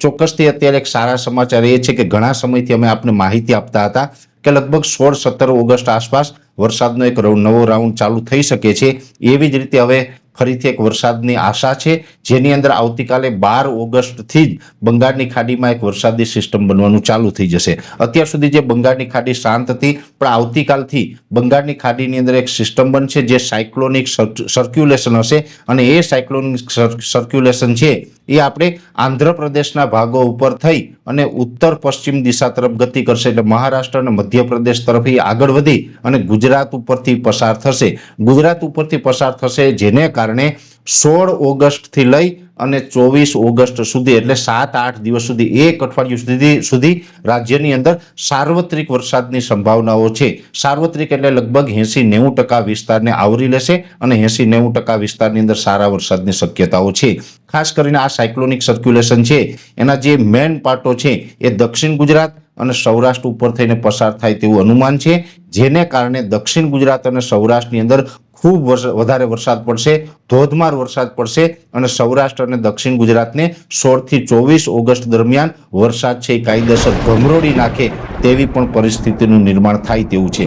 ચોક્કસથી અત્યારે એક સારા સમાચાર એ છે કે ઘણા સમયથી અમે આપને માહિતી આપતા હતા કે લગભગ સોળ સત્તર ઓગસ્ટ આસપાસ વરસાદનો એક નવો રાઉન્ડ ચાલુ થઈ શકે છે. એવી જ રીતે હવે ફરીથી એક વરસાદની આશા છે. જેની અંદર આવતીકાલે બાર ઓગસ્ટથી જ બંગાળની ખાડીમાં એક વરસાદી સિસ્ટમ બનવાનું ચાલુ થઈ જશે. અત્યાર સુધી જે બંગાળની ખાડી શાંત હતી, પણ આવતીકાલથી બંગાળની ખાડીની અંદર એક સિસ્ટમ બનશે જે સાયક્લોનિક સર્ક્યુલેશન હશે. અને એ સાયક્લોનિક સર્ક્યુલેશન છે એ આપણે આંધ્રપ્રદેશના ભાગો ઉપર થઈ અને ઉત્તર પશ્ચિમ દિશા તરફ ગતિ કરશે એટલે મહારાષ્ટ્ર અને મધ્યપ્રદેશ તરફ આગળ વધી અને ગુજરાત ઉપરથી પસાર થશે. ગુજરાત ઉપરથી પસાર થશે જેને કારણે સોળ ઓગસ્ટથી લઈ અને ચોવીસ ઓગસ્ટ સુધી, એટલે સાત આઠ દિવસ સુધી, એક અઠવાડિયું સુધી સુધી રાજ્યની અંદર સાર્વત્રિક વરસાદની સંભાવનાઓ છે. સાર્વત્રિક એટલે લગભગ એંસી નેવું ટકા વિસ્તારને આવરી લેશે અને એંસી નેવું ટકા વિસ્તારની અંદર સારા વરસાદની શક્યતાઓ છે. ખાસ કરીને આ સાયક્લોનિક સર્ક્યુલેશન છે. એના જે મેન પાર્ટો છે એ દક્ષિણ ગુજરાત અને સૌરાષ્ટ્ર ઉપર થઈને પસાર થાય તેવું અનુમાન છે. જેને કારણે દક્ષિણ ગુજરાત અને સૌરાષ્ટ્રની અંદર ખૂબ વધારે વરસાદ પડશે, ધોધમાર વરસાદ પડશે અને સૌરાષ્ટ્ર અને દક્ષિણ ગુજરાતને સોળથી ચોવીસ ઓગસ્ટ દરમિયાન વરસાદ છે એ કાયદેસર ભમરોડી નાખે તેવી પણ પરિસ્થિતિનું નિર્માણ થાય તેવું છે.